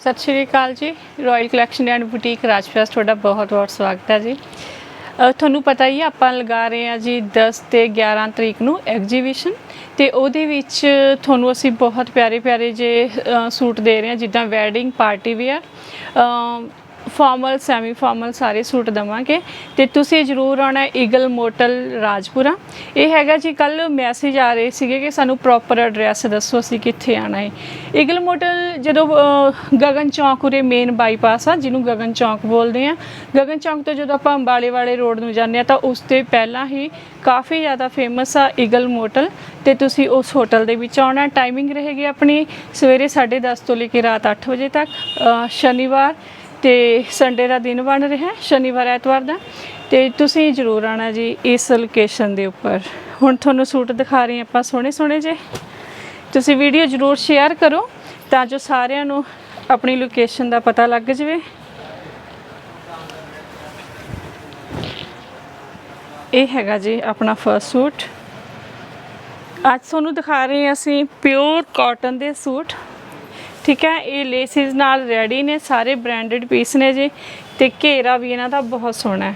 ਸਤਿ ਸ਼੍ਰੀ ਅਕਾਲ ਜੀ। Royal collection and boutique Rajpas ਤੁਹਾਡਾ ਬਹੁਤ-ਬਹੁਤ ਸਵਾਗਤ ਹੈ ਜੀ। ਤੁਹਾਨੂੰ ਪਤਾ ਹੀ ਹੈ, ਆਪਾਂ ਲਗਾ ਰਹੇ ਹਾਂ ਜੀ 10 ਤੇ 11 ਤਰੀਕ ਨੂੰ ਐਗਜੀਬਿਸ਼ਨ ਤੇ ਉਹਦੇ ਵਿੱਚ ਤੁਹਾਨੂੰ ਅਸੀਂ ਬਹੁਤ ਪਿਆਰੇ ਪਿਆਰੇ ਜੇ ਸੂਟ ਦੇ ਰਹੇ ਹਾਂ, ਜਿੱਦਾਂ wedding party wear formal semi formal ਸਾਰੇ ਸੂਟ ਦਵਾਂਗੇ ਤੇ ਤੁਸੀਂ ਜਰੂਰ ਆਉਣਾ ਈਗਲ ਮੋਟਲ ਰਾਜਪੁਰਾ। ਇਹ ਹੈਗਾ ਜੀ ਕੱਲ ਮੈਸੇਜ ਆ ਰਹੇ ਸੀਗੇ ਕਿ ਸਾਨੂੰ ਪ੍ਰੋਪਰ ਐਡਰੈਸ ਦੱਸੋ, ਅਸੀਂ ਕਿੱਥੇ ਆਣਾ ਹੈ। ਈਗਲ ਮੋਟਲ ਜਦੋਂ ਗਗਨ ਚੌਂਕ ਉਰੇ ਮੇਨ ਬਾਈਪਾਸ ਆ, ਜਿਹਨੂੰ ਗਗਨ ਚੌਂਕ ਬੋਲਦੇ ਆ। ਗਗਨ ਚੌਂਕ ਤੋਂ ਜਦੋਂ ਆਪਾਂ ਅੰਬਾਲੇ ਵਾਲੇ ਰੋਡ ਨੂੰ ਜਾਂਦੇ ਆ, ਤਾਂ ਉਸ 'ਤੇ ਪਹਿਲਾਂ ਹੀ ਕਾਫੀ ਜ਼ਿਆਦਾ ਫੇਮਸ ਆ ਈਗਲ ਮੋਟਲ ਤੇ ਤੁਸੀਂ ਉਸ ਹੋਟਲ ਦੇ ਵਿੱਚ ਆਉਣਾ। ਟਾਈਮਿੰਗ ਰਹੇਗੀ ਆਪਣੀ ਸਵੇਰੇ 10:30 ਤੋਂ ਲੈ ਕੇ ਰਾਤ 8 ਵਜੇ ਤੱਕ ਸ਼ਨੀਵਾਰ। ਤੇ ਸੰਡੇ ਦਾ ਦਿਨ ਬਣ ਰਿਹਾ ਸ਼ਨੀਵਾਰ, ਐਤਵਾਰ ਦਾ। ਤੇ ਤੁਸੀਂ ਜਰੂਰ ਆਣਾ ਜੀ ਇਸ ਲੋਕੇਸ਼ਨ ਦੇ ਉੱਪਰ। ਹੁਣ ਤੁਹਾਨੂੰ ਸੂਟ ਦਿਖਾ ਰਹੇ ਆਪਾਂ ਸੋਹਣੇ ਸੋਹਣੇ ਜੇ ਤੁਸੀਂ ਵੀਡੀਓ ਜਰੂਰ ਸ਼ੇਅਰ ਕਰੋ, ਤਾਂ ਜੋ ਸਾਰਿਆਂ ਨੂੰ ਆਪਣੀ ਲੋਕੇਸ਼ਨ ਦਾ ਪਤਾ ਲੱਗ ਜਾਵੇ। ਇਹ ਹੈਗਾ ਜੀ ਆਪਣਾ ਫਰਸਟ ਸੂਟ। ਅੱਜ ਤੁਹਾਨੂੰ ਦਿਖਾ ਰਹੇ ਹਾਂ ਅਸੀਂ ਪਿਓਰ ਕਾਟਨ ਦੇ ਸੂਟ। ਠੀਕ ਹੈ, ਇਹ ਲੇਸਿਸ ਨਾਲ ਰੈਡੀ ਨੇ, ਸਾਰੇ ਬ੍ਰਾਂਡਡ ਪੀਸ ਨੇ ਜੀ ਤੇ ਘੇਰਾ ਵੀ ਇਹਨਾਂ ਦਾ ਬਹੁਤ ਸੋਹਣਾ ਹੈ।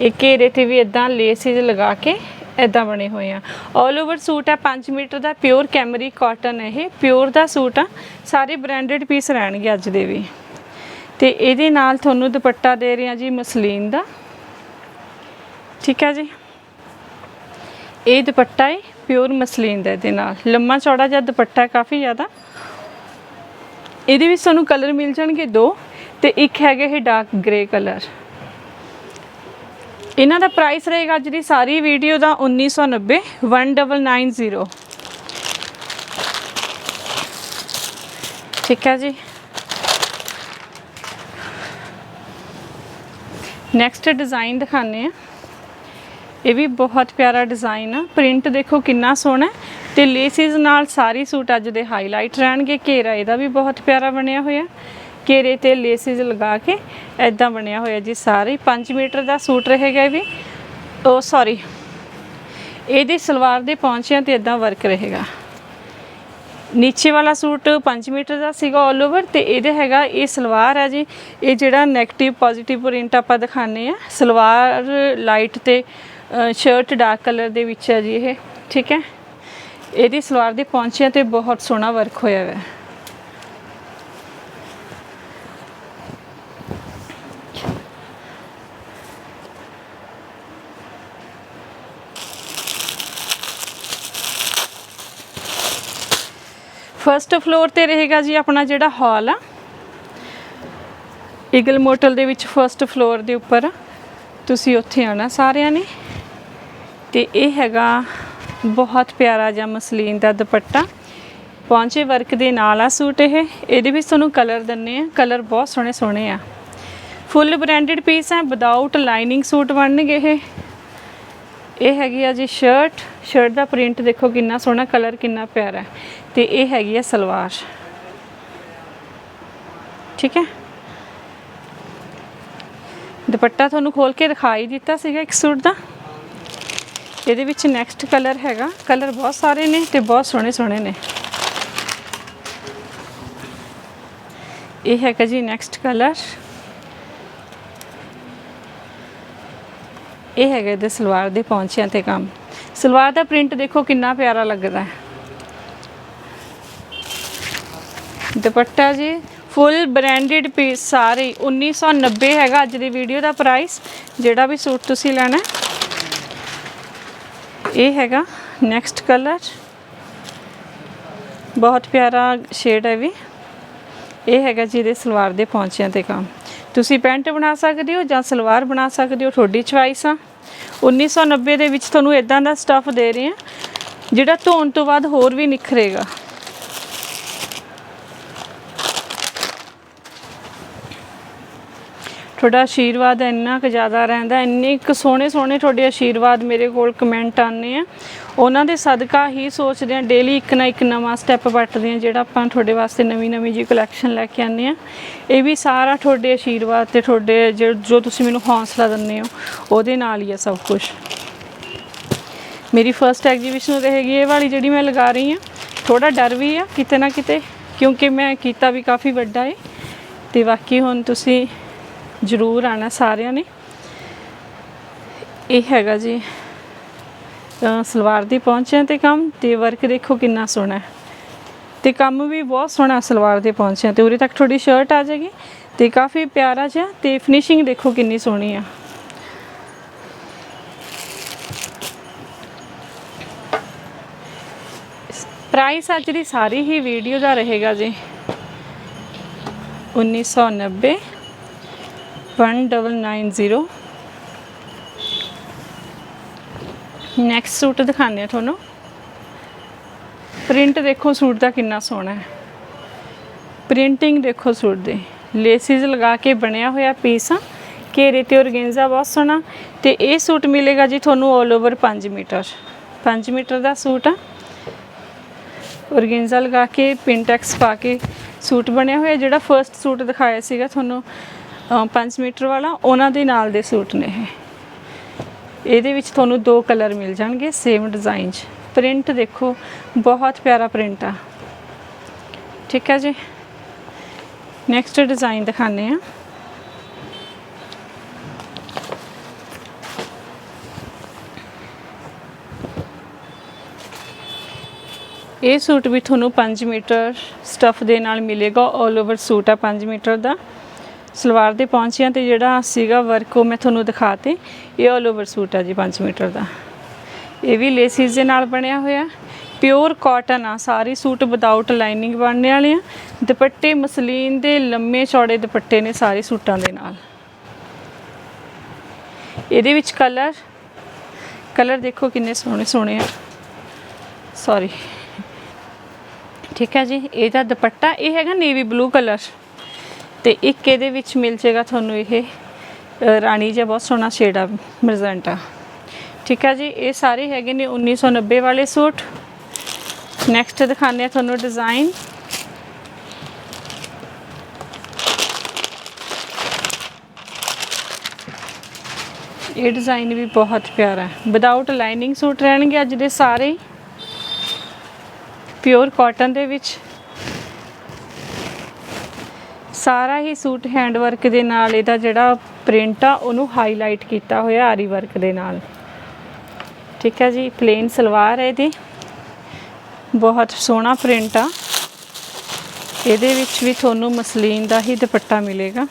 ਇਹ ਘੇਰੇ ਤੇ ਵੀ ਇਦਾਂ ਲੇਸਿਸ ਲਗਾ ਕੇ ਇਦਾਂ ਬਣੇ ਹੋਏ ਆ। 올 ਓਵਰ ਸੂਟ ਆ 5 ਮੀਟਰ ਦਾ ਪਿਓਰ ਕੈਮਰੀ ਕਾਟਨ ਹੈ ਇਹ। ਪਿਓਰ ਦਾ ਸੂਟ ਆ, ਸਾਰੇ ਬ੍ਰਾਂਡਡ ਪੀਸ ਰਹਿਣਗੇ ਅੱਜ ਦੇ ਵੀ। ਤੇ ਇਹਦੇ ਨਾਲ ਤੁਹਾਨੂੰ ਦੁਪੱਟਾ ਦੇ ਰਹੇ ਆ ਜੀ ਮਸਲੀਨ ਦਾ। ਠੀਕ ਹੈ ਜੀ। ਇਹ ਦੁਪੱਟਾ ਹੈ ਪਿਓਰ ਮਸਲੀਨ ਦਾ, ਇਹਦੇ ਨਾਲ। ਲੰਮਾ, ਚੌੜਾ ਜਿਹਾ ਦੁਪੱਟਾ ਹੈ, ਕਾਫੀ ਜ਼ਿਆਦਾ। ਇਹਦੇ ਵਿੱਚ ਸਾਨੂੰ ਕਲਰ ਮਿਲ ਜਾਣਗੇ ਦੋ ਤੇ ਇੱਕ ਹੈਗੇ ਇਹ ਡਾਰਕ ਗ੍ਰੇ ਕਲਰ ਇਹਨਾਂ ਦਾ ਪ੍ਰਾਈਸ ਰਹੇਗਾ ਅੱਜ ਦੀ ਸਾਰੀ ਵੀਡੀਓ ਦਾ 1990 1990 ਠੀਕ ਹੈ ਜੀ। ਨੈਕਸਟ ਡਿਜ਼ਾਈਨ ਦਿਖਾਣੇ ਆ ਇਹ ਵੀ ਬਹੁਤ ਪਿਆਰਾ ਡਿਜ਼ਾਈਨ ਆ। ਪ੍ਰਿੰਟ ਦੇਖੋ ਕਿੰਨਾ ਸੋਹਣਾ ਹੈ ਤੇ ਲੇਸਿਸ ਨਾਲ ਸਾਰੀ ਸੂਟ ਅੱਜ ਦੇ ਹਾਈਲਾਈਟ ਰਹਿਣਗੇ। ਘੇਰਾ ਇਹਦਾ ਵੀ ਬਹੁਤ ਪਿਆਰਾ ਬਣਿਆ ਹੋਇਆ ਘੇਰੇ ਤੇ ਲੇਸਿਸ ਲਗਾ ਕੇ ਐਦਾਂ ਬਣਿਆ ਹੋਇਆ ਜੀ ਸਾਰੇ। 5 ਮੀਟਰ ਦਾ ਸੂਟ ਰਹੇਗਾ ਇਹ ਵੀ। ਉਹ ਸੌਰੀ ਇਹਦੇ ਸਲਵਾਰ ਦੇ ਪੌਂਚਿਆਂ ਤੇ ਐਦਾਂ ਵਰਕ ਰਹੇਗਾ। ਨੀਚੇ ਵਾਲਾ ਸੂਟ 5 ਮੀਟਰ ਦਾ ਸੀਗਾ 올 ਓਵਰ ਤੇ ਇਹਦੇ ਹੈਗਾ, ਇਹ ਸਲਵਾਰ ਹੈ ਜੀ। ਇਹ ਜਿਹੜਾ 네ਗੇਟਿਵ ਪੋਜ਼ਿਟਿਵ ਪ੍ਰਿੰਟ ਆਪਾਂ ਦਿਖਾਣੇ ਆ ਸਲਵਾਰ ਲਾਈਟ ਤੇ ਸ਼ਰਟ ਡਾਰਕ ਕਲਰ ਦੇ ਵਿੱਚ ਹੈ ਜੀ ਇਹ, ਠੀਕ ਹੈ? ਇਹਦੀ ਸਲਵਾਰ ਦੇ ਪੌਂਚਿਆਂ ਤੇ ਬਹੁਤ ਸੋਹਣਾ ਵਰਕ ਹੋਇਆ ਹੋਇਆ ਹੈ। ਫਰਸਟ ਫਲੋਰ ਤੇ ਰਹੇਗਾ ਜੀ ਆਪਣਾ ਜਿਹੜਾ ਹਾਲ ਆ। ਈਗਲ ਮੋਟਲ ਦੇ ਵਿੱਚ ਫਰਸਟ ਫਲੋਰ ਦੇ ਉੱਪਰ ਤੁਸੀਂ ਉੱਥੇ ਆਣਾ ਸਾਰਿਆਂ ਨੇ। ਤੇ ਇਹ ਹੈਗਾ ਬਹੁਤ ਪਿਆਰਾ ਜਿਹਾ ਮਸਲੀਨ ਦਾ ਦੁਪੱਟਾ। ਪੌਂਚੇ ਵਰਕ ਦੇ ਨਾਲ ਆ ਸੂਟ ਇਹ। ਇਹਦੇ ਵਿੱਚ ਤੁਹਾਨੂੰ ਕਲਰ ਦਿੰਨੇ ਆ। ਕਲਰ ਬਹੁਤ ਸੋਹਣੇ ਸੋਹਣੇ ਆ। ਫੁੱਲ ਬ੍ਰਾਂਡਡ ਪੀਸ ਹੈ ਵਿਦਆਊਟ ਲਾਈਨਿੰਗ ਸੂਟ ਬਣਨਗੇ ਇਹ। ਇਹ ਹੈਗੀ ਆ ਜੀ ਸ਼ਰਟ ਸ਼ਰਟ ਦਾ ਪ੍ਰਿੰਟ ਦੇਖੋ ਕਿੰਨਾ ਸੋਹਣਾ, ਕਲਰ ਕਿੰਨਾ ਪਿਆਰਾ। ਹੈ ਤੇ ਇਹ ਹੈਗੀ ਆ ਸਲਵਾਰ। ਠੀਕ ਹੈ? ਦੁਪੱਟਾ ਤੁਹਾਨੂੰ ਖੋਲ ਕੇ ਦਿਖਾਈ ਦਿੱਤਾ ਸੀਗਾ ਇੱਕ ਸੂਟ ਦਾ। ਇਹਦੇ ਵਿੱਚ ਨੈਕਸਟ ਕਲਰ ਹੈਗਾ। ਕਲਰ ਬਹੁਤ ਸਾਰੇ ਨੇ ਤੇ ਬਹੁਤ ਸੋਹਣੇ ਸੋਹਣੇ ਨੇ। ਇਹ ਹੈਗਾ ਜੀ ਨੈਕਸਟ ਕਲਰ ਇਹ ਹੈਗਾ ਇਹਦੇ ਸਲਵਾਰ ਦੇ ਪੌਂਚਿਆਂ ਤੇ ਕੰਮ। ਸਲਵਾਰ ਦਾ ਪ੍ਰਿੰਟ ਦੇਖੋ ਕਿੰਨਾ ਪਿਆਰਾ ਲੱਗਦਾ ਹੈ। ਦੁਪੱਟਾ ਜੀ ਫੁੱਲ ਬ੍ਰਾਂਡਡ ਪੀਸ ਸਾਰੇ 1990 ਹੈਗਾ ਅੱਜ ਦੀ ਵੀਡੀਓ ਦਾ ਪ੍ਰਾਈਸ ਜਿਹੜਾ ਵੀ ਸੂਟ ਤੁਸੀਂ ਲੈਣਾ ਇਹ ਹੈਗਾ ਨੈਕਸਟ ਕਲਰ ਬਹੁਤ ਪਿਆਰਾ ਸ਼ੇਡ ਹੈ ਵੀ। ਇਹ ਹੈਗਾ ਜੀ ਇਹਦੇ ਸਲਵਾਰ ਦੇ ਪੌਂਚਿਆਂ ਤੇ ਕੰਮ। ਤੁਸੀਂ ਪੈਂਟ ਬਣਾ ਸਕਦੇ ਹੋ ਜਾਂ ਸਲਵਾਰ ਬਣਾ ਸਕਦੇ ਹੋ, ਤੁਹਾਡੀ ਚੁਆਇਸ ਆ। 1990 ਦੇ ਵਿੱਚ ਤੁਹਾਨੂੰ ਇਦਾਂ ਦਾ ਸਟੱਫ ਦੇ ਰਹੇ ਆ, ਜਿਹੜਾ ਧੋਣ ਤੋਂ ਬਾਅਦ ਹੋਰ ਵੀ ਨਿਖਰੇਗਾ। ਤੁਹਾਡਾ ਆਸ਼ੀਰਵਾਦ ਇੰਨਾ ਕੁ ਜ਼ਿਆਦਾ ਰਹਿੰਦਾ, ਇੰਨੇ ਕੁ ਸੋਹਣੇ ਸੋਹਣੇ ਤੁਹਾਡੇ ਆਸ਼ੀਰਵਾਦ ਮੇਰੇ ਕੋਲ ਕਮੈਂਟ ਆਉਂਦੇ ਆ। ਉਹਨਾਂ ਦੇ ਸਦਕਾ ਹੀ ਸੋਚਦੇ ਆ ਡੇਲੀ ਇੱਕ ਨਾ ਇੱਕ ਨਵਾਂ ਸਟੈਪ ਵੱਟਦੇ ਆ, ਜਿਹੜਾ ਆਪਾਂ ਤੁਹਾਡੇ ਵਾਸਤੇ ਨਵੀਂ ਨਵੀਂ ਜੀ ਕਲੈਕਸ਼ਨ ਲੈ ਕੇ ਆਉਂਦੇ ਆ। ਇਹ ਵੀ ਸਾਰਾ ਤੁਹਾਡੇ ਆਸ਼ੀਰਵਾਦ ਤੇ ਤੁਹਾਡੇ ਜੋ ਜੋ ਤੁਸੀਂ ਮੈਨੂੰ ਹੌਸਲਾ ਦਿੰਦੇ ਹੋ, ਉਹਦੇ ਨਾਲ ਹੀ ਆ ਸਭ ਕੁਝ ਮੇਰੀ ਫਰਸਟ ਐਗਜੀਬਿਸ਼ਨ ਰਹੇਗੀ ਇਹ ਵਾਲੀ ਜਿਹੜੀ ਮੈਂ ਲਗਾ ਰਹੀ ਆ ਥੋੜਾ ਡਰ ਵੀ ਆ ਕਿਤੇ ਨਾ ਕਿਤੇ, ਕਿਉਂਕਿ ਮੈਂ ਕੀਤਾ ਵੀ ਕਾਫੀ ਵੱਡਾ ਏ। ਤੇ ਬਾਕੀ ਹੁਣ ਤੁਸੀਂ ਜ਼ਰੂਰ ਆਣਾ ਸਾਰਿਆਂ ਨੇ। ਇਹ ਹੈਗਾ ਜੀ ਸਲਵਾਰ ਦੀ ਪਹੁੰਚਿਆ ਤੇ ਕੰਮ ਤੇ ਵਰਕ ਦੇਖੋ ਕਿੰਨਾ ਸੋਹਣਾ ਹੈ। ਤੇ ਕੰਮ ਵੀ ਬਹੁਤ ਸੋਹਣਾ ਸਲਵਾਰ ਦੇ ਪਹੁੰਚਿਆ ਤੇ ਉਰੇ ਤੱਕ ਥੋੜੀ ਸ਼ਰਟ ਆ ਜਾਏਗੀ ਤੇ ਕਾਫੀ ਪਿਆਰਾ ਜਿਹਾ ਤੇ ਫਿਨਿਸ਼ਿੰਗ ਦੇਖੋ ਕਿੰਨੀ ਸੋਹਣੀ ਆ। ਪ੍ਰਾਈਸ ਅੱਜ ਦੀ ਸਾਰੀ ਹੀ ਵੀਡੀਓ ਦਾ ਰਹੇਗਾ ਜੀ। 1990 1990 ਨੈਕਸਟ ਸੂਟ ਦਿਖਾਉਂਦੇ ਆ ਤੁਹਾਨੂੰ। ਪ੍ਰਿੰਟ ਦੇਖੋ ਸੂਟ ਦਾ ਕਿੰਨਾ ਸੋਹਣਾ ਹੈ। ਪ੍ਰਿੰਟਿੰਗ ਦੇਖੋ ਸੂਟ ਦੇ। ਲੇਸਿਸ ਲਗਾ ਕੇ ਬਣਿਆ ਹੋਇਆ ਪੀਸ ਆ। ਘੇਰੇ ਤੇ ਔਰਗੇਂਜ਼ਾ ਬਹੁਤ ਸੋਹਣਾ। ਤੇ ਇਹ ਸੂਟ ਮਿਲੇਗਾ ਜੀ ਤੁਹਾਨੂੰ 올 ਓਵਰ 5 ਮੀਟਰ। 5 ਮੀਟਰ ਦਾ ਸੂਟ ਆ। ਔਰਗੇਂਜ਼ਾ ਲਗਾ ਕੇ ਪਿੰਟੈਕਸ ਪਾ ਕੇ ਸੂਟ ਬਣਿਆ ਹੋਇਆ। ਜਿਹੜਾ ਫਰਸਟ ਸੂਟ ਦਿਖਾਇਆ ਸੀਗਾ ਤੁਹਾਨੂੰ। 5 ਮੀਟਰ ਵਾਲਾ, ਉਹਨਾਂ ਦੇ ਨਾਲ ਦੇ ਸੂਟ ਨੇ ਇਹ। ਇਹਦੇ ਵਿੱਚ ਤੁਹਾਨੂੰ ਦੋ ਕਲਰ ਮਿਲ ਜਾਣਗੇ ਸੇਮ ਡਿਜ਼ਾਈਨ 'ਚ। ਪ੍ਰਿੰਟ ਦੇਖੋ, ਬਹੁਤ ਪਿਆਰਾ ਪ੍ਰਿੰਟ ਆ। ਠੀਕ ਹੈ ਜੀ? ਨੈਕਸਟ ਡਿਜ਼ਾਈਨ ਦਿਖਾਣੇ ਆ ਇਹ ਸੂਟ ਵੀ ਤੁਹਾਨੂੰ 5 ਮੀਟਰ ਸਟਫ ਦੇ ਨਾਲ ਮਿਲੇਗਾ 올 ਓਵਰ ਸੂਟ ਆ 5 ਮੀਟਰ ਦਾ। ਸਲਵਾਰ ਦੇ ਪਹੁੰਚਿਆਂ ਤੇ ਜਿਹੜਾ ਸੀਗਾ ਵਰਕ ਉਹ ਮੈਂ ਤੁਹਾਨੂੰ ਦਿਖਾਤੇ, ਇਹ 올 ਓਵਰ ਸੂਟ ਆ ਜੀ 5 ਮੀਟਰ ਦਾ। ਇਹ ਵੀ ਲੇਸਿਸ ਦੇ ਨਾਲ ਬਣਿਆ ਹੋਇਆ ਪਿਓਰ ਕਾਟਨ ਆ, ਸਾਰੇ ਸੂਟ ਵਿਦਆਊਟ ਲਾਈਨਿੰਗ ਬਣਨੇ ਵਾਲੇ ਆ। ਦੁਪੱਟੇ ਮਸਲੀਨ ਦੇ, ਲੰਮੇ ਚੌੜੇ ਦੁਪੱਟੇ ਨੇ ਸਾਰੇ ਸੂਟਾਂ ਦੇ ਨਾਲ। ਇਹਦੇ ਵਿੱਚ ਕਲਰ ਕਲਰ ਦੇਖੋ ਕਿੰਨੇ ਸੋਹਣੇ ਸੋਹਣੇ ਆ। ਸੌਰੀ ਠੀਕ ਹੈ ਜੀ, ਇਹਦਾ ਦੁਪੱਟਾ, ਇਹ ਹੈਗਾ ਨੇਵੀ ਬਲੂ ਕਲਰ ਤੇ ਇੱਕ ਇਹਦੇ ਵਿੱਚ ਮਿਲ ਜਾਏਗਾ ਤੁਹਾਨੂੰ ਇਹ ਰਾਣੀ ਜਿਹਾ ਬਹੁਤ ਸੋਹਣਾ ਸ਼ੇਡ ਆ। ਮਰਜ਼ੈਂਟਾ ਠੀਕ ਆ ਜੀ, ਇਹ ਸਾਰੇ ਹੈਗੇ ਨੇ 1990 ਵਾਲੇ ਸੂਟ। ਨੈਕਸਟ ਦਿਖਾਉਂਦੇ ਆ ਤੁਹਾਨੂੰ ਡਿਜ਼ਾਈਨ ਇਹ ਡਿਜ਼ਾਈਨ ਵੀ ਬਹੁਤ ਪਿਆਰਾ ਹੈ। ਵਿਦਆਊਟ ਲਾਈਨਿੰਗ ਸੂਟ ਰਹਿਣਗੇ ਅੱਜ ਦੇ ਸਾਰੇ। ਪਿਓਰ ਕਾਟਨ ਦੇ ਵਿੱਚ। ਸਾਰਾ ਹੀ ਸੂਟ ਹੈਂਡ ਵਰਕ ਦੇ ਨਾਲ ਇਹਦਾ ਜਿਹੜਾ ਪ੍ਰਿੰਟ ਆ, ਉਹਨੂੰ ਹਾਈਲਾਈਟ ਕੀਤਾ ਹੋਇਆ ਆਰੀ ਵਰਕ ਦੇ ਨਾਲ। ਠੀਕ ਹੈ ਜੀ ਪਲੇਨ ਸਲਵਾਰ ਹੈ ਇਹਦੀ। ਬਹੁਤ ਸੋਹਣਾ ਪ੍ਰਿੰਟ ਆ। ਇਹਦੇ ਵਿੱਚ ਵੀ ਤੁਹਾਨੂੰ ਮਸਲੀਨ ਦਾ ਹੀ ਦੁਪੱਟਾ ਮਿਲੇਗਾ।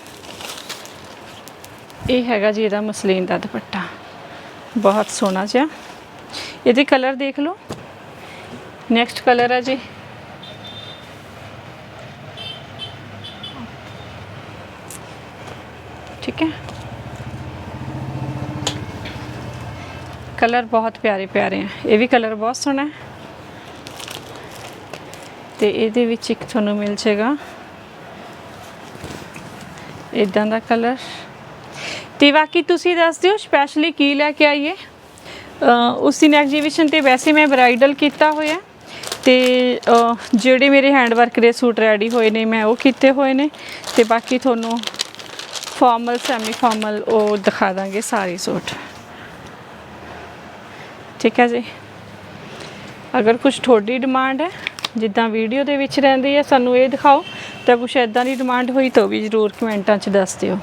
ਇਹ ਹੈਗਾ ਜੀ ਇਹਦਾ ਮਸਲੀਨ ਦਾ ਦੁਪੱਟਾ। ਬਹੁਤ ਸੋਹਣਾ ਜਿਹਾ। ਇਹਦੇ ਕਲਰ ਦੇਖ ਲਓ। ਨੈਕਸਟ ਕਲਰ ਹੈ ਜੀ। ਠੀਕ ਹੈ। ਕਲਰ ਬਹੁਤ ਪਿਆਰੇ ਪਿਆਰੇ ਆ। ਇਹ ਵੀ ਕਲਰ ਬਹੁਤ ਸੋਹਣਾ ਹੈ। ਤੇ ਇਹਦੇ ਵਿੱਚ ਇੱਕ ਤੁਹਾਨੂੰ ਮਿਲ ਜਾਏਗਾ। ਇਦਾਂ ਦਾ ਕਲਰ। ਤੇ ਬਾਕੀ ਤੁਸੀਂ ਦੱਸ ਦਿਓ ਸਪੈਸ਼ਲੀ ਕੀ ਲੈ ਕੇ ਆਈਏ? ਉਸ ਦਿਨ ਐਗਜੀਬਿਸ਼ਨ ਤੇ ਵੈਸੇ ਮੈਂ ਬ੍ਰਾਈਡਲ ਕੀਤਾ ਹੋਇਆ। ਤੇ ਜਿਹੜੇ ਮੇਰੇ ਹੈਂਡਵਰਕ ਦੇ ਸੂਟ ਰੈਡੀ ਹੋਏ ਨੇ, ਮੈਂ ਉਹ ਕੀਤੇ ਹੋਏ ਨੇ। ਤੇ ਬਾਕੀ ਤੁਹਾਨੂੰ ਫਾਰਮਲ ਸੈਮੀ ਫਾਰਮਲ ਉਹ ਦਿਖਾ ਦਾਂਗੇ ਸਾਰੇ ਸੂਟ। ਠੀਕ ਹੈ ਜੀ? ਅਗਰ ਕੁਝ ਤੁਹਾਡੀ ਡਿਮਾਂਡ ਹੈ, ਜਿੱਦਾਂ ਵੀਡੀਓ ਦੇ ਵਿੱਚ ਰਹਿੰਦੀ ਹੈ, ਸਾਨੂੰ ਇਹ ਦਿਖਾਓ। ਤਾਂ ਕੁਝ ਐਦਾਂ ਦੀ ਡਿਮਾਂਡ ਹੋਈ ਤਾਂ ਉਹ ਵੀ ਜ਼ਰੂਰ ਕਮੈਂਟਾਂ 'ਚ ਦੱਸ ਦਿਓ।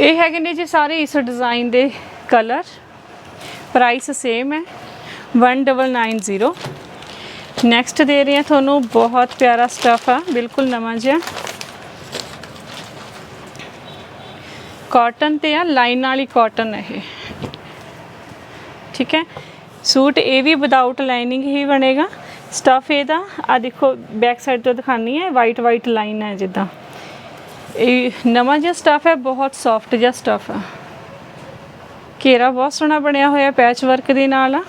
ਇਹ ਹੈਗੇ ਨੇ ਜੀ ਸਾਰੇ ਇਸ ਡਿਜ਼ਾਈਨ ਦੇ ਕਲਰ ਪ੍ਰਾਈਸ ਸੇਮ ਹੈ। 1990 ਨੈਕਸਟ ਦੇ ਰਹੇ ਹਾਂ ਤੁਹਾਨੂੰ ਬਹੁਤ ਪਿਆਰਾ ਸਟਫ ਆ, ਬਿਲਕੁਲ ਨਵਾਂ ਜਿਹਾ। ਕਾਟਨ ਤੇ ਆ ਲਾਈਨ ਵਾਲੀ ਕਾਟਨ ਹੈ ਇਹ। ਠੀਕ ਹੈ? ਸੂਟ ਇਹ ਵੀ ਵਿਦਆਊਟ ਲਾਈਨਿੰਗ ਹੀ ਬਣੇਗਾ। ਸਟਫ ਇਹਦਾ, ਆ ਦੇਖੋ ਬੈਕ ਸਾਈਡ ਤੋਂ ਦਿਖਾਣੀ ਹੈ ਵਾਈਟ ਵਾਈਟ ਲਾਈਨ ਹੈ ਜਿੱਦਾਂ। ਇਹ ਨਵਾਂ ਜਿਹਾ ਸਟਫ ਹੈ, ਬਹੁਤ ਸੌਫਟ ਜਿਹਾ ਸਟਫ ਆ। ਘੇਰਾ ਬਹੁਤ ਸੋਹਣਾ ਬਣਿਆ ਹੋਇਆ ਪੈਚ ਵਰਕ ਦੇ ਨਾਲ ਆ।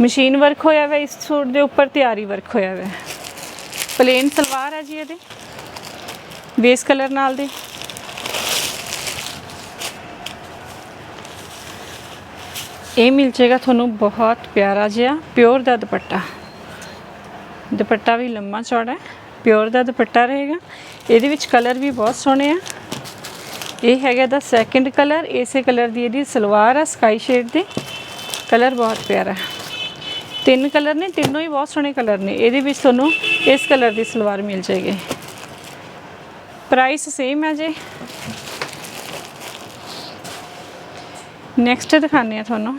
ਮਸ਼ੀਨ ਵਰਕ ਹੋਇਆ ਹੋਇਆ ਇਸ ਸੂਟ ਦੇ ਉੱਪਰ ਤਿਆਰੀ ਵਰਕ ਹੋਇਆ ਹੋਇਆ ਪਲੇਨ ਸਲਵਾਰ ਆ ਜੀ ਇਹਦੇ। ਬੇਸ ਕਲਰ ਨਾਲ ਦੇ। ਇਹ ਮਿਲ ਜਾਏਗਾ ਤੁਹਾਨੂੰ ਬਹੁਤ ਪਿਆਰਾ ਜਿਹਾ ਪਿਓਰ ਦਾ ਦੁਪੱਟਾ। ਦੁਪੱਟਾ ਵੀ ਲੰਮਾ ਚੌੜਾ ਹੈ, ਪਿਓਰ ਦਾ ਦੁਪੱਟਾ ਰਹੇਗਾ। ਇਹਦੇ ਵਿੱਚ ਕਲਰ ਵੀ ਬਹੁਤ ਸੋਹਣੇ ਆ। ਇਹ ਹੈਗਾ ਦਾ ਸੈਕੰਡ ਕਲਰ, ਇਸੇ ਕਲਰ ਦੀ ਇਹਦੀ ਸਲਵਾਰ ਆ ਸਕਾਈ ਸ਼ੇਡ ਦੀ। ਕਲਰ ਬਹੁਤ ਪਿਆਰਾ। ਹੈ ਤਿੰਨ ਕਲਰ ਨੇ, ਤਿੰਨੋਂ ਹੀ ਬਹੁਤ ਸੋਹਣੇ ਕਲਰ ਨੇ। ਇਹਦੇ ਵਿੱਚ ਤੁਹਾਨੂੰ ਇਸ ਕਲਰ ਦੀ ਸਲਵਾਰ ਮਿਲ ਜਾਏਗੀ ਪ੍ਰਾਈਸ ਸੇਮ ਹੈ ਜੀ। ਨੈਕਸਟ ਦਿਖਾਉਂਦੇ ਆ ਤੁਹਾਨੂੰ।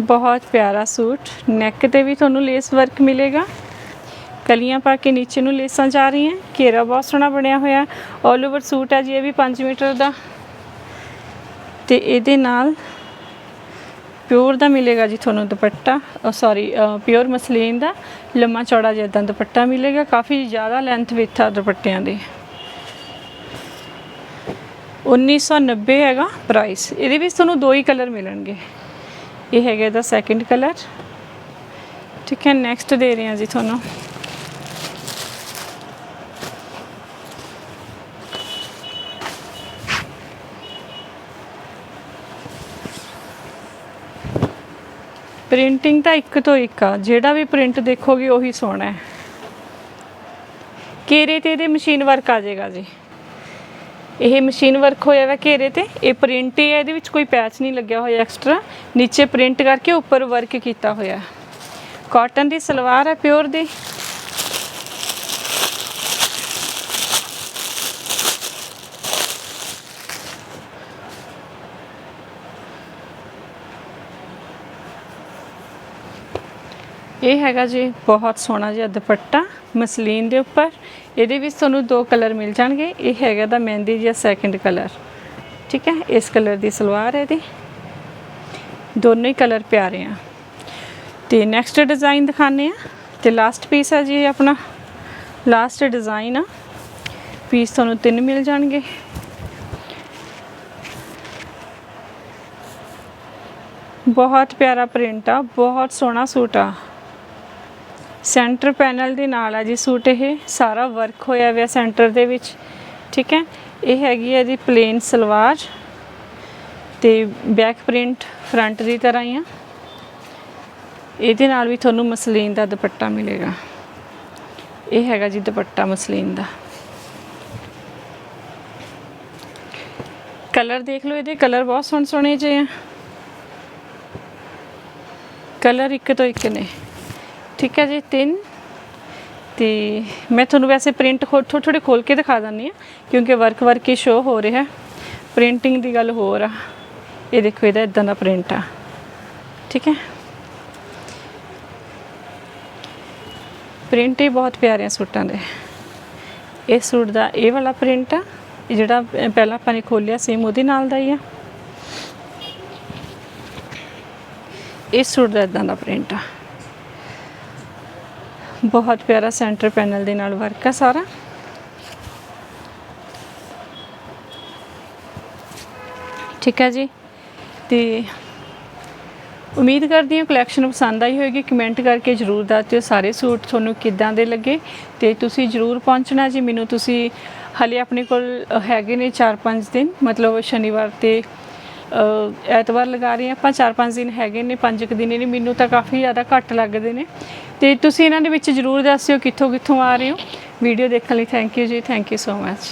ਬਹੁਤ ਪਿਆਰਾ ਸੂਟ। ਨੈਕ ਤੇ ਵੀ ਤੁਹਾਨੂੰ ਲੇਸ ਵਰਕ ਮਿਲੇਗਾ। ਕਲੀਆਂ ਪਾ ਕੇ ਨੀਚੇ ਨੂੰ ਲੇਸਾਂ ਜਾ ਰਹੀਆਂ। ਘੇਰਾ ਬਹੁਤ ਸੋਹਣਾ ਬਣਿਆ ਹੋਇਆ। ਆਲ ਓਵਰ ਸੂਟ ਹੈ ਜੀ, ਇਹ ਵੀ 5 ਮੀਟਰ ਦਾ। ਤੇ ਇਹਦੇ ਨਾਲ ਪਿਓਰ ਦਾ ਮਿਲੇਗਾ ਜੀ ਤੁਹਾਨੂੰ ਦੁਪੱਟਾ ਸੌਰੀ ਪਿਓਰ ਮਸਲੀਨ ਦਾ, ਲੰਮਾ ਚੌੜਾ ਜਿਹਾ ਇੱਦਾਂ ਦੁਪੱਟਾ ਮਿਲੇਗਾ, ਕਾਫੀ ਜ਼ਿਆਦਾ ਲੈਂਥ ਵਿੱਚ ਆ ਦੁਪੱਟਿਆਂ ਦੀ। 1990 ਹੈਗਾ ਪ੍ਰਾਈਸ ਇਹਦੇ ਵਿੱਚ ਤੁਹਾਨੂੰ ਦੋ ਹੀ ਕਲਰ ਮਿਲਣਗੇ। ਇਹ ਹੈਗਾ ਇਹਦਾ ਸੈਕਿੰਡ ਕਲਰ ਠੀਕ ਹੈ ਨੈਕਸਟ ਦੇ ਰਹੇ ਹਾਂ ਜੀ ਤੁਹਾਨੂੰ। ਪ੍ਰਿੰਟਿੰਗ ਤਾਂ ਇੱਕ ਤੋਂ ਇੱਕ ਆ। ਜਿਹੜਾ ਵੀ ਪ੍ਰਿੰਟ ਦੇਖੋਗੇ, ਉਹੀ ਸੋਹਣਾ ਹੈ। ਘੇਰੇ ਤੇ ਇਹਦੇ ਮਸ਼ੀਨ ਵਰਕ ਆ ਜਾਏਗਾ ਜੀ। ਇਹ ਮਸ਼ੀਨ ਵਰਕ ਹੋਇਆ ਵਾ ਘੇਰੇ ਤੇ। ਇਹ ਪ੍ਰਿੰਟ ਹੀ ਹੈ ਇਹਦੇ ਵਿੱਚ ਕੋਈ ਪੈਚ ਨਹੀਂ ਲੱਗਿਆ ਹੋਇਆ ਐਕਸਟਰਾ ਨੀਚੇ ਪ੍ਰਿੰਟ ਕਰਕੇ ਉੱਪਰ ਵਰਕ ਕੀਤਾ ਹੋਇਆ। ਕਾਟਨ ਦੀ ਸਲਵਾਰ ਹੈ ਪਿਓਰ ਦੀ। ਇਹ ਹੈਗਾ ਜੀ ਬਹੁਤ ਸੋਹਣਾ ਜਿਹਾ ਦੁਪੱਟਾ, ਮਸਲੀਨ ਦੇ ਉੱਪਰ। ਇਹਦੇ ਵਿੱਚ ਤੁਹਾਨੂੰ ਦੋ ਕਲਰ ਮਿਲ ਜਾਣਗੇ। ਇਹ ਹੈਗਾ ਦਾ ਮਹਿੰਦੀ ਜਿਹਾ ਸੈਕਿੰਡ ਕਲਰ। ਠੀਕ ਹੈ? ਇਸ ਕਲਰ ਦੀ ਸਲਵਾਰ ਹੈ ਇਹਦੀ। ਦੋਨੋਂ ਹੀ ਕਲਰ ਪਿਆਰੇ ਆ। ਤੇ ਨੈਕਸਟ ਡਿਜ਼ਾਈਨ ਦਿਖਾਣੇ ਆ ਤੇ ਲਾਸਟ ਪੀਸ ਹੈ ਜੀ ਆਪਣਾ। ਲਾਸਟ ਡਿਜ਼ਾਈਨ ਆ। ਪੀਸ ਤੁਹਾਨੂੰ ਤਿੰਨ ਮਿਲ ਜਾਣਗੇ। ਬਹੁਤ ਪਿਆਰਾ ਪ੍ਰਿੰਟ ਆ। ਬਹੁਤ ਸੋਹਣਾ ਸੂਟ ਆ। ਸੈਂਟਰ ਪੈਨਲ ਦੇ ਨਾਲ ਆ ਜੀ ਸੂਟ ਇਹ। ਸਾਰਾ ਵਰਕ ਹੋਇਆ ਹੋਇਆ ਸੈਂਟਰ ਦੇ ਵਿੱਚ, ਠੀਕ ਹੈ? ਇਹ ਹੈਗੀ ਹੈ ਜੀ ਪਲੇਨ ਸਲਵਾਰ ਤੇ ਬੈਕ ਪ੍ਰਿੰਟ ਫਰੰਟ ਦੀ ਤਰ੍ਹਾਂ ਹੀ ਆ। ਇਹਦੇ ਨਾਲ ਵੀ ਤੁਹਾਨੂੰ ਮਸਲੀਨ ਦਾ ਦੁਪੱਟਾ ਮਿਲੇਗਾ। ਇਹ ਹੈਗਾ ਜੀ ਦੁਪੱਟਾ ਮਸਲੀਨ ਦਾ। ਕਲਰ ਦੇਖ ਲਓ ਇਹਦੇ, ਕਲਰ ਬਹੁਤ ਸੋਹਣੇ ਸੋਹਣੇ ਜਿਹੇ ਆ। ਕਲਰ ਇੱਕ ਤੋਂ ਇੱਕ ਨੇ। ਠੀਕ ਹੈ ਜੀ, ਤਿੰਨ। ਤੇ ਮੈਂ ਤੁਹਾਨੂੰ ਵੈਸੇ ਪ੍ਰਿੰਟ ਥੋੜ੍ਹੇ ਥੋੜ੍ਹੇ ਖੋਲ ਕੇ ਦਿਖਾ ਦਿੰਦੀ ਆ ਕਿਉਂਕਿ ਵਰਕ ਵਰਕ ਹੀ ਸ਼ੋ ਹੋ ਰਿਹਾ। ਪ੍ਰਿੰਟਿੰਗ ਦੀ ਗੱਲ ਹੋਰ ਆ। ਇਹ ਦੇਖੋ, ਇਹਦਾ ਇਦਾਂ ਦਾ ਪ੍ਰਿੰਟ ਆ। ਠੀਕ ਹੈ? ਪ੍ਰਿੰਟ ਹੀ ਬਹੁਤ ਪਿਆਰੇ ਆ ਸੂਟਾਂ ਦੇ। ਇਸ ਸੂਟ ਦਾ ਇਹ ਵਾਲਾ ਪ੍ਰਿੰਟ ਆ ਜਿਹੜਾ ਪਹਿਲਾਂ ਆਪਾਂ ਨੇ ਖੋਲਿਆ ਸੇਮ ਉਹਦੇ ਨਾਲ ਦਾ ਹੀ ਆ। ਇਸ ਸੂਟ ਦਾ ਇਦਾਂ ਦਾ ਪ੍ਰਿੰਟ ਆ। ਬਹੁਤ ਪਿਆਰਾ ਸੈਂਟਰ ਪੈਨਲ ਦੇ ਨਾਲ ਵਰਕ ਆ ਸਾਰਾ। ਠੀਕ ਹੈ ਜੀ। ਤੇ ਉਮੀਦ ਕਰਦੀ ਹਾਂ ਕਲੈਕਸ਼ਨ ਪਸੰਦ ਆਈ ਹੋਵੇਗੀ ਕਮੈਂਟ ਕਰਕੇ ਜਰੂਰ ਦੱਸ ਦਿਓ ਸਾਰੇ ਸੂਟ ਤੁਹਾਨੂੰ ਕਿੱਦਾਂ ਦੇ ਲੱਗੇ। ਤੇ ਤੁਸੀਂ ਜਰੂਰ ਪਹੁੰਚਣਾ ਜੀ। ਮੈਨੂੰ ਤੁਸੀਂ ਹਲੇ ਆਪਣੇ ਕੋਲ ਹੈਗੇ ਨੇ 4-5 ਦਿਨ। ਮਤਲਬ ਸ਼ਨੀਵਾਰ ਤੇ ਐਤਵਾਰ ਲਗਾ ਰਹੇ ਹਾਂ। ਆਪਾਂ 4-5 ਦਿਨ ਹੈਗੇ ਨੇ 5 ਕੁ ਦਿਨ ਨੇ। ਮੈਨੂੰ ਤਾਂ ਕਾਫੀ ਜ਼ਿਆਦਾ ਘੱਟ ਲੱਗਦੇ ਨੇ। ਤੇ ਤੁਸੀਂ ਇਹਨਾਂ ਦੇ ਵਿੱਚ ਜਰੂਰ ਦੱਸਿਓ ਕਿੱਥੋਂ ਕਿੱਥੋਂ ਆ ਰਹੇ ਹੋ। ਵੀਡੀਓ ਦੇਖਣ ਲਈ ਥੈਂਕ ਯੂ ਜੀ। Thank you so much